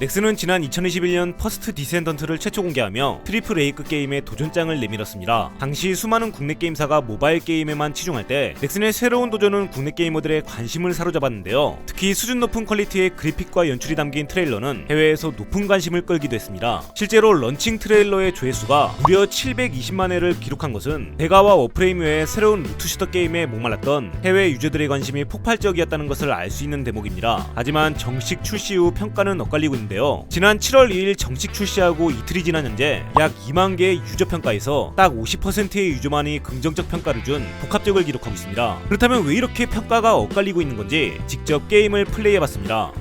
넥슨은 지난 2021년 퍼스트 디센던트를 최초 공개하며 트리플 A급 게임에 도전장을 내밀었습니다. 당시 수많은 국내 게임사가 모바일 게임에만 치중할 때 넥슨의 새로운 도전은 국내 게이머들의 관심을 사로잡았는데요. 특히 수준 높은 퀄리티의 그래픽과 연출이 담긴 트레일러는 해외에서 높은 관심을 끌기도 했습니다. 실제로 런칭 트레일러의 조회수가 무려 720만 회를 기록한 것은 대가와 워프레임 외에 새로운 루트 슈터 게임에 목말랐던 해외 유저들의 관심이 폭발적이었다는 것을 알 수 있는 대목입니다. 하지만 정식 출시 후 평가는 엇갈리고 있는데요. 지난 7월 2일 정식 출시하고 이틀이 지난 현재 약 2만 개의 유저 평가에서 딱 50%의 유저만이 긍정적 평가를 준 복합적을 기록하고 있습니다. 그렇다면 왜 이렇게 평가가 엇갈리고 있는 건지 직접 게임을 플레이해봤습니다.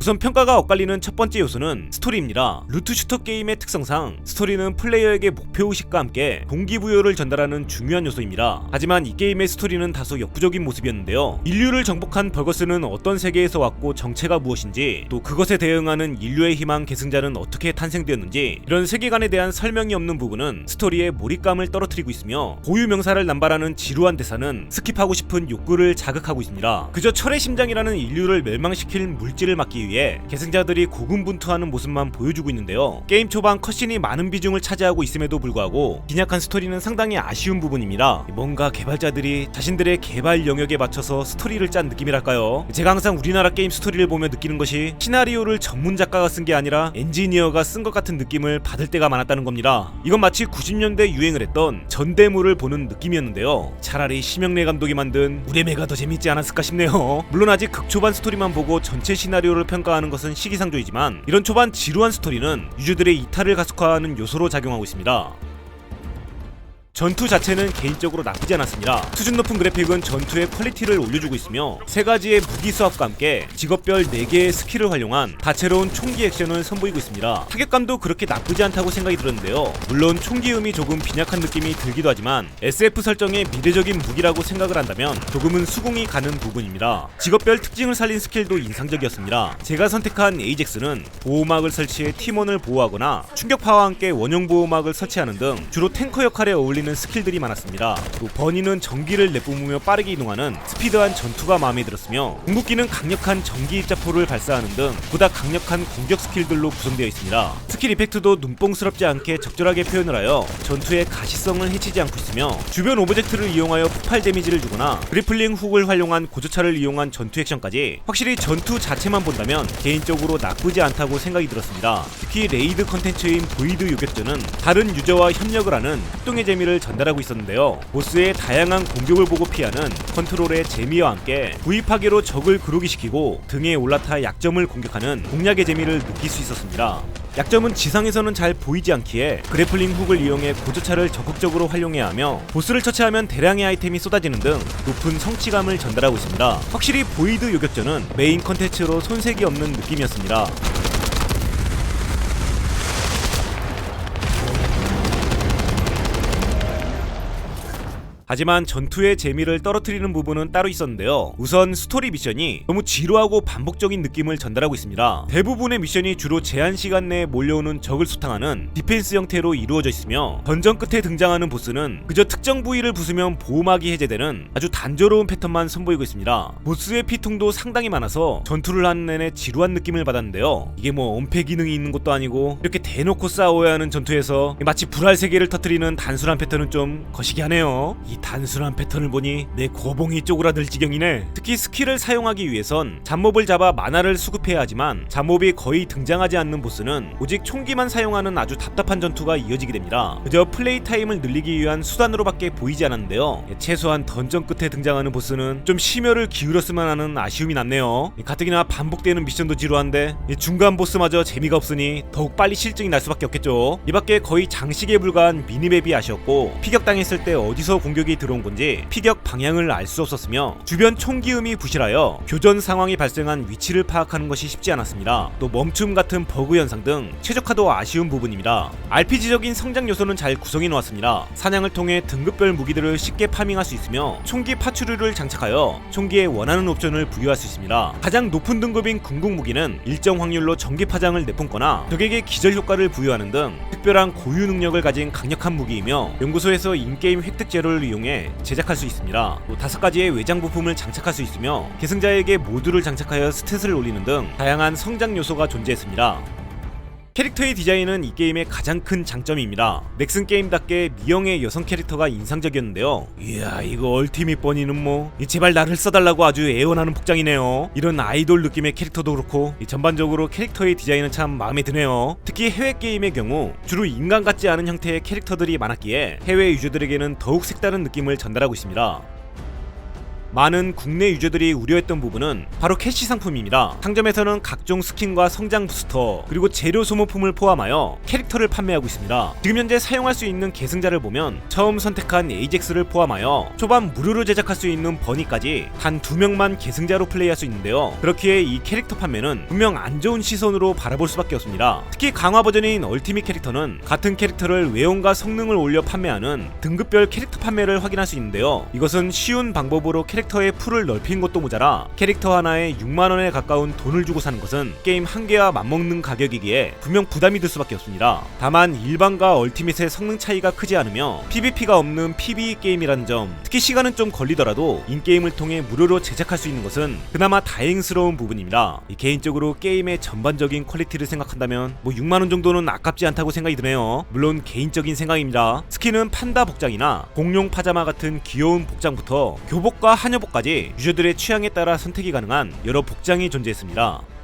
우선 평가가 엇갈리는 첫 번째 요소는 스토리입니다. 루트 슈터 게임의 특성상 스토리는 플레이어에게 목표 의식과 함께 동기부여를 전달하는 중요한 요소입니다. 하지만 이 게임의 스토리는 다소 역부족인 모습이었는데요. 인류를 정복한 버거스는 어떤 세계에서 왔고 정체가 무엇인지 또 그것에 대응하는 인류의 희망 계승자는 어떻게 탄생되었는지 이런 세계관에 대한 설명이 없는 부분은 스토리에 몰입감을 떨어뜨리고 있으며 고유 명사를 남발하는 지루한 대사는 스킵하고 싶은 욕구를 자극하고 있습니다. 그저 철의 심장이라는 인류를 멸망시킬 물질을 막기 위해 위해 계승자들이 고군분투하는 모습만 보여주고 있는데요. 게임 초반 컷신이 많은 비중을 차지하고 있음에도 불구하고 빈약한 스토리는 상당히 아쉬운 부분입니다. 뭔가 개발자들이 자신들의 개발 영역에 맞춰서 스토리를 짠 느낌이랄까요? 제가 항상 우리나라 게임 스토리를 보며 느끼는 것이 시나리오를 전문 작가가 쓴 게 아니라 엔지니어가 쓴 것 같은 느낌을 받을 때가 많았다는 겁니다. 이건 마치 90년대 유행을 했던 전대물을 보는 느낌이었는데요. 차라리 심영래 감독이 만든 우레메가 더 재밌지 않았을까 싶네요. 물론 아직 극초반 스토리만 보고 전체 시나리오를 평 평가하는 것은 시기상조이지만 이런 초반 지루한 스토리는 유저들의 이탈을 가속화하는 요소로 작용하고 있습니다. 전투 자체는 개인적으로 나쁘지 않았습니다. 수준 높은 그래픽은 전투의 퀄리티를 올려주고 있으며 세 가지의 무기 수합과 함께 직업별 4개의 스킬을 활용한 다채로운 총기 액션을 선보이고 있습니다. 타격감도 그렇게 나쁘지 않다고 생각이 들었는데요. 물론 총기음이 조금 빈약한 느낌이 들기도 하지만 SF 설정의 미래적인 무기라고 생각을 한다면 조금은 수긍이 가는 부분입니다. 직업별 특징을 살린 스킬도 인상적이었습니다. 제가 선택한 에이젝스는 보호막을 설치해 팀원을 보호하거나 충격파와 함께 원형 보호막을 설치하는 등 주로 탱커 역할에 어울리는 있는 스킬들이 많았습니다. 또 버니는 전기를 내뿜으며 빠르게 이동하는 스피드한 전투가 마음에 들었으며 궁극기는 강력한 전기 입자포를 발사하는 등 보다 강력한 공격 스킬들로 구성되어 있습니다. 스킬 이펙트도 눈뽕스럽지 않게 적절하게 표현을 하여 전투의 가시성을 해치지 않고 있으며 주변 오브젝트를 이용하여 폭발 데미지를 주거나 그리플링 훅을 활용한 고조차를 이용한 전투 액션까지 확실히 전투 자체만 본다면 개인적으로 나쁘지 않다고 생각이 들었습니다. 특히 레이드 컨텐츠인 보이드 요격전은 다른 유저와 협력을 하는 협동의 재미를 전달하고 있었는데요. 보스의 다양한 공격을 보고 피하는 컨트롤의 재미와 함께 구입하기로 적을 그루기시키고 등에 올라타 약점을 공격하는 공략의 재미를 느낄 수 있었습니다. 약점은 지상에서는 잘 보이지 않기에 그래플링 훅을 이용해 고조차를 적극적으로 활용해야 하며 보스를 처치하면 대량의 아이템이 쏟아지는 등 높은 성취감을 전달하고 있습니다. 확실히 보이드 요격전은 메인 컨텐츠로 손색이 없는 느낌이었습니다. 하지만 전투의 재미를 떨어뜨리는 부분은 따로 있었는데요. 우선 스토리 미션이 너무 지루하고 반복적인 느낌을 전달하고 있습니다. 대부분의 미션이 주로 제한 시간 내에 몰려오는 적을 수탕하는 디펜스 형태로 이루어져 있으며 던전 끝에 등장하는 보스는 그저 특정 부위를 부수면 보호막이 해제되는 아주 단조로운 패턴만 선보이고 있습니다. 보스의 피통도 상당히 많아서 전투를 하는 내내 지루한 느낌을 받았는데요. 이게 뭐 엄폐 기능이 있는 것도 아니고 이렇게 대놓고 싸워야 하는 전투에서 마치 불알 세계를 터뜨리는 단순한 패턴은 좀 거시기 하네요. 이 단순한 패턴을 보니 내 고봉이 쪼그라들 지경이네. 특히 스킬을 사용하기 위해선 잡몹을 잡아 만화를 수급해야 하지만 잡몹이 거의 등장하지 않는 보스는 오직 총기만 사용하는 아주 답답한 전투가 이어지게 됩니다. 그저 플레이 타임을 늘리기 위한 수단으로밖에 보이지 않았는데요. 최소한 던전 끝에 등장하는 보스는 좀 심혈을 기울였으면 하는 아쉬움이 남네요. 가뜩이나 반복되는 미션도 지루한데 중간 보스마저 재미가 없으니 더욱 빨리 실증이 날 수밖에 없겠죠. 이밖에 거의 장식에 불과한 미니맵이 아쉬웠고 피격당했을 때 어디서 공격이 공격이 들어온 건지 피격 방향을 알 수 없었으며 주변 총기음이 부실하여 교전 상황이 발생한 위치를 파악하는 것이 쉽지 않았습니다. 또 멈춤 같은 버그 현상 등 최적화도 아쉬운 부분입니다. RPG적인 성장 요소는 잘 구성해 놓았습니다. 사냥을 통해 등급별 무기들을 쉽게 파밍할 수 있으며 총기 파츠류를 장착하여 총기에 원하는 옵션을 부여할 수 있습니다. 가장 높은 등급인 궁극 무기는 일정 확률로 전기 파장을 내뿜거나 적에게 기절 효과를 부여하는 등 특별한 고유 능력을 가진 강력한 무기이며 연구소에서 인게임 획득 재료를 이용해 제작할 수 있습니다. 또 다섯 가지의 외장 부품을 장착할 수 있으며 계승자에게 모두를 장착하여 스탯을 올리는 등 다양한 성장 요소가 존재했습니다. 캐릭터의 디자인은 이 게임의 가장 큰 장점입니다. 넥슨 게임답게 미영의 여성 캐릭터가 인상적이었는데요. 이야 이거 얼티밋 버니는 뭐이 제발 나를 써달라고 아주 애원하는 복장이네요. 이런 아이돌 느낌의 캐릭터도 그렇고 이 전반적으로 캐릭터의 디자인은 참 마음에 드네요. 특히 해외 게임의 경우 주로 인간 같지 않은 형태의 캐릭터들이 많았기에 해외 유저들에게는 더욱 색다른 느낌을 전달하고 있습니다. 많은 국내 유저들이 우려했던 부분은 바로 캐시 상품입니다. 상점에서는 각종 스킨과 성장 부스터 그리고 재료 소모품을 포함하여 캐릭터를 판매하고 있습니다. 지금 현재 사용할 수 있는 계승자를 보면 처음 선택한 에이젝스를 포함하여 초반 무료로 제작할 수 있는 버니까지 단 두 명만 계승자로 플레이할 수 있는데요. 그렇기에 이 캐릭터 판매는 분명 안 좋은 시선으로 바라볼 수밖에 없습니다. 특히 강화 버전인 얼티밋 캐릭터는 같은 캐릭터를 외형과 성능을 올려 판매하는 등급별 캐릭터 판매를 확인할 수 있는데요. 이것은 쉬운 방법으로 캐릭터 의 풀을 넓힌 것도 모자라 캐릭터 하나에 6만원에 가까운 돈을 주고 사는 것은 게임 한 개와 맞먹는 가격이기에 분명 부담이 들 수밖에 없습니다. 다만 일반과 얼티밋의 성능 차이가 크지 않으며 PVP가 없는 PVE 게임이라는 점 특히 시간은 좀 걸리더라도 인게임을 통해 무료로 제작할 수 있는 것은 그나마 다행스러운 부분입니다. 이 개인적으로 게임의 전반적인 퀄리티를 생각한다면 뭐 6만원 정도는 아깝지 않다고 생각이 드네요. 물론 개인적인 생각입니다. 스킨은 판다 복장이나 공룡 파자마 같은 귀여운 복장부터 교복과 한 여복까지 유저들의 취향에 따라 선택이 가능한 여러 복장이 존재했습니다.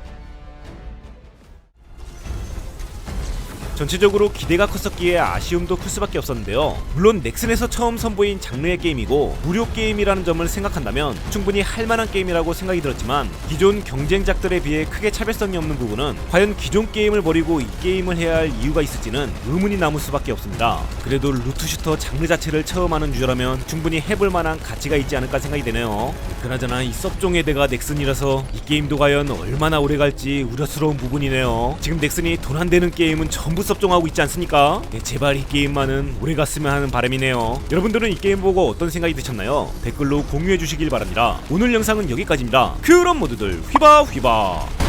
전체적으로 기대가 컸었기에 아쉬움도 클 수밖에 없었는데요. 물론 넥슨에서 처음 선보인 장르의 게임이고 무료 게임이라는 점을 생각한다면 충분히 할만한 게임이라고 생각이 들었지만 기존 경쟁작들에 비해 크게 차별성이 없는 부분은 과연 기존 게임을 버리고 이 게임을 해야 할 이유가 있을지는 의문이 남을 수밖에 없습니다. 그래도 루트슈터 장르 자체를 처음 하는 유저라면 충분히 해볼 만한 가치가 있지 않을까 생각이 되네요. 그나저나 이 섭종의 대가 넥슨이라서 이 게임도 과연 얼마나 오래 갈지 우려스러운 부분이네요. 지금 넥슨이 돈 안 되는 게임은 전부 섭종하고 있지 않습니까? 네, 제발 이 게임만은 오래 갔으면 하는 바람이네요. 여러분들은 이 게임 보고 어떤 생각이 드셨나요? 댓글로 공유해 주시길 바랍니다. 오늘 영상은 여기까지입니다. 그런 모두들 휘바 휘바.